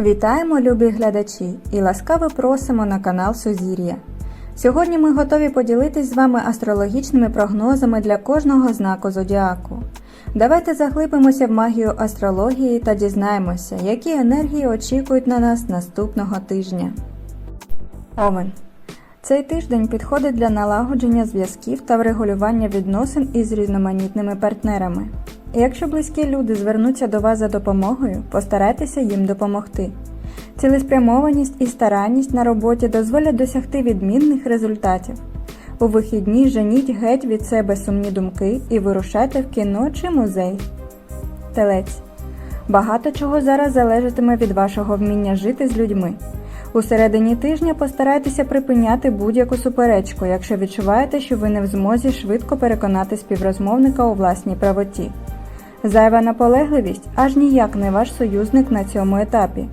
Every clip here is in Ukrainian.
Вітаємо, любі глядачі, і ласкаво просимо на канал Сузір'я. Сьогодні ми готові поділитись з вами астрологічними прогнозами для кожного знаку зодіаку. Давайте заглибимося в магію астрології та дізнаємося, які енергії очікують на нас наступного тижня. Овен. Цей тиждень підходить для налагодження зв'язків та врегулювання відносин із різноманітними партнерами. Якщо близькі люди звернуться до вас за допомогою, постарайтеся їм допомогти. Цілеспрямованість і старанність на роботі дозволять досягти відмінних результатів. У вихідні женіть геть від себе сумні думки і вирушайте в кіно чи музей. Телець. Багато чого зараз залежатиме від вашого вміння жити з людьми. У середині тижня постарайтеся припиняти будь-яку суперечку, якщо відчуваєте, що ви не в змозі швидко переконати співрозмовника у власній правоті. Зайва наполегливість аж ніяк не ваш союзник на цьому етапі.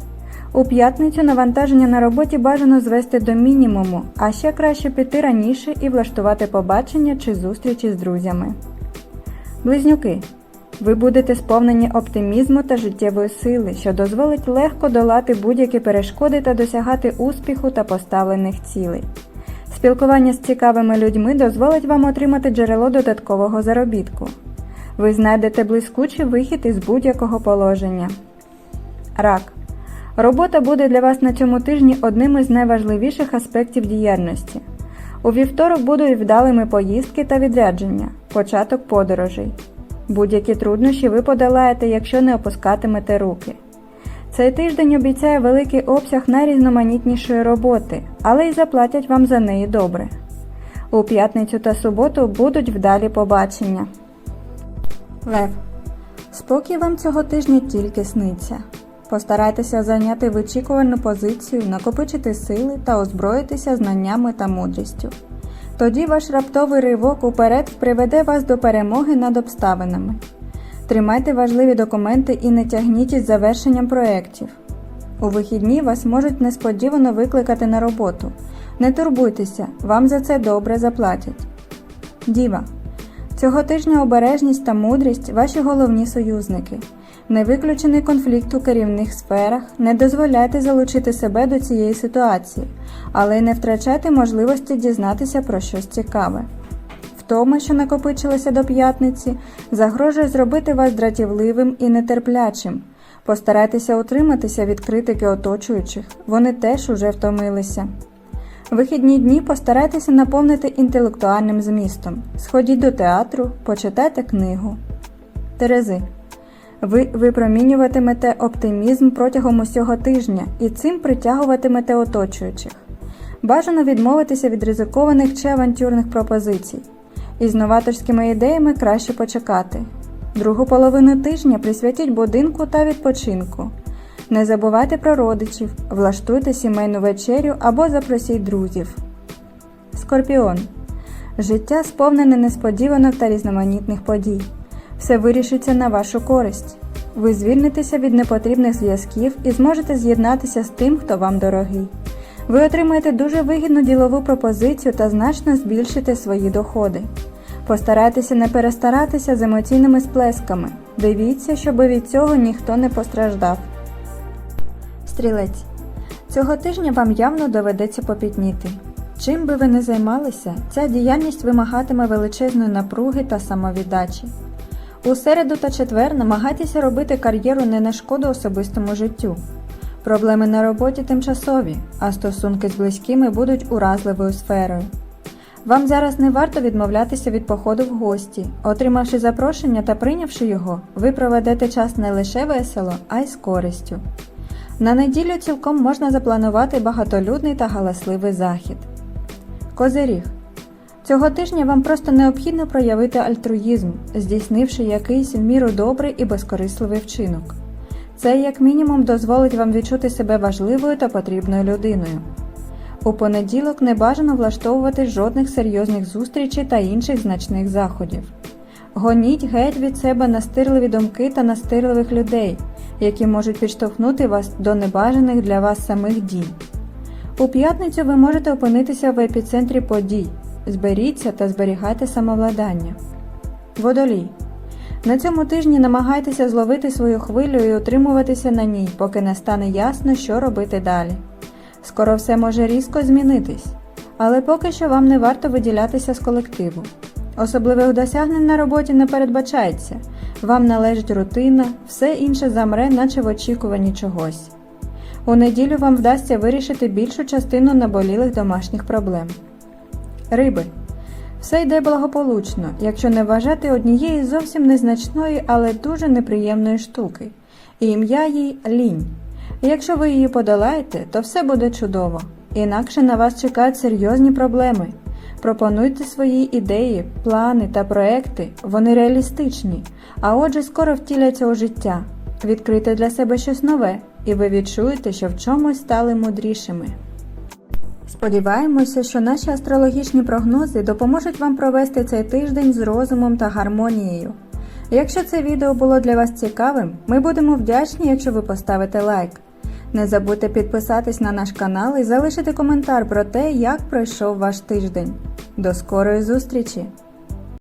У п'ятницю навантаження на роботі бажано звести до мінімуму, а ще краще піти раніше і влаштувати побачення чи зустрічі з друзями. Близнюки. Ви будете сповнені оптимізму та життєвої сили, що дозволить легко долати будь-які перешкоди та досягати успіху та поставлених цілей. Спілкування з цікавими людьми дозволить вам отримати джерело додаткового заробітку. Ви знайдете блискучий вихід із будь-якого положення. Рак. Робота буде для вас на цьому тижні одним із найважливіших аспектів діяльності. У вівторок будуть вдалими поїздки та відрядження, початок подорожей. Будь-які труднощі ви подолаєте, якщо не опускатимете руки. Цей тиждень обіцяє великий обсяг найрізноманітнішої роботи, але й заплатять вам за неї добре. У п'ятницю та суботу будуть вдалі побачення. Лев. Спокій вам цього тижня тільки сниться. Постарайтеся зайняти вичікувальну позицію, накопичити сили та озброїтися знаннями та мудрістю. Тоді ваш раптовий ривок уперед приведе вас до перемоги над обставинами. Тримайте важливі документи і не тягніть із завершенням проєктів. У вихідні вас можуть несподівано викликати на роботу. Не турбуйтеся, вам за це добре заплатять. Діва. Цього тижня обережність та мудрість ваші головні союзники. Не виключений конфлікт у керівних сферах, не дозволяйте залучити себе до цієї ситуації, але й не втрачайте можливості дізнатися про щось цікаве. Втома, що накопичилася до п'ятниці, загрожує зробити вас дратівливим і нетерплячим. Постарайтеся утриматися від критики оточуючих, вони теж уже втомилися. Вихідні дні постарайтеся наповнити інтелектуальним змістом. Сходіть до театру, почитайте книгу. Терези. Ви випромінюватимете оптимізм протягом усього тижня і цим притягуватимете оточуючих. Бажано відмовитися від ризикованих чи авантюрних пропозицій. Із новаторськими ідеями краще почекати. Другу половину тижня присвятіть будинку та відпочинку. Не забувайте про родичів, влаштуйте сімейну вечерю або запросіть друзів. Скорпіон. Життя сповнене несподіванок та різноманітних подій. Все вирішиться на вашу користь. Ви звільнитеся від непотрібних зв'язків і зможете з'єднатися з тим, хто вам дорогий. Ви отримаєте дуже вигідну ділову пропозицію та значно збільшите свої доходи. Постарайтеся не перестаратися з емоційними сплесками. Дивіться, щоб від цього ніхто не постраждав. Стрілець. Цього тижня вам явно доведеться попітніти. Чим би ви не займалися, ця діяльність вимагатиме величезної напруги та самовіддачі. У середу та четвер намагайтеся робити кар'єру не на шкоду особистому життю. Проблеми на роботі тимчасові, а стосунки з близькими будуть уразливою сферою. Вам зараз не варто відмовлятися від походу в гості. Отримавши запрошення та прийнявши його, ви проведете час не лише весело, а й з користю. На неділю цілком можна запланувати багатолюдний та галасливий захід. Козиріг. Цього тижня вам просто необхідно проявити альтруїзм, здійснивши якийсь в міру добрий і безкорисливий вчинок. Це, як мінімум, дозволить вам відчути себе важливою та потрібною людиною. У понеділок не бажано влаштовувати жодних серйозних зустрічей та інших значних заходів. Гоніть геть від себе настирливі думки та настирливих людей, які можуть підштовхнути вас до небажаних для вас самих дій. У п'ятницю ви можете опинитися в епіцентрі подій. Зберіться та зберігайте самовладання. Водолій. На цьому тижні намагайтеся зловити свою хвилю і утримуватися на ній, поки не стане ясно, що робити далі. Скоро все може різко змінитись, але поки що вам не варто виділятися з колективу. Особливих досягнень на роботі не передбачається. Вам належить рутина, все інше замре, наче в очікуванні чогось. У неділю вам вдасться вирішити більшу частину наболілих домашніх проблем. Риби. Все йде благополучно, якщо не вважати однієї зовсім незначної, але дуже неприємної штуки. І ім'я їй лінь. Якщо ви її подолаєте, то все буде чудово. Інакше на вас чекають серйозні проблеми. Пропонуйте свої ідеї, плани та проекти, вони реалістичні, а отже скоро втіляться у життя. Відкрийте для себе щось нове, і ви відчуєте, що в чомусь стали мудрішими. Сподіваємося, що наші астрологічні прогнози допоможуть вам провести цей тиждень з розумом та гармонією. Якщо це відео було для вас цікавим, ми будемо вдячні, якщо ви поставите лайк. Не забудьте підписатись на наш канал і залишити коментар про те, як пройшов ваш тиждень. До скорої зустрічі!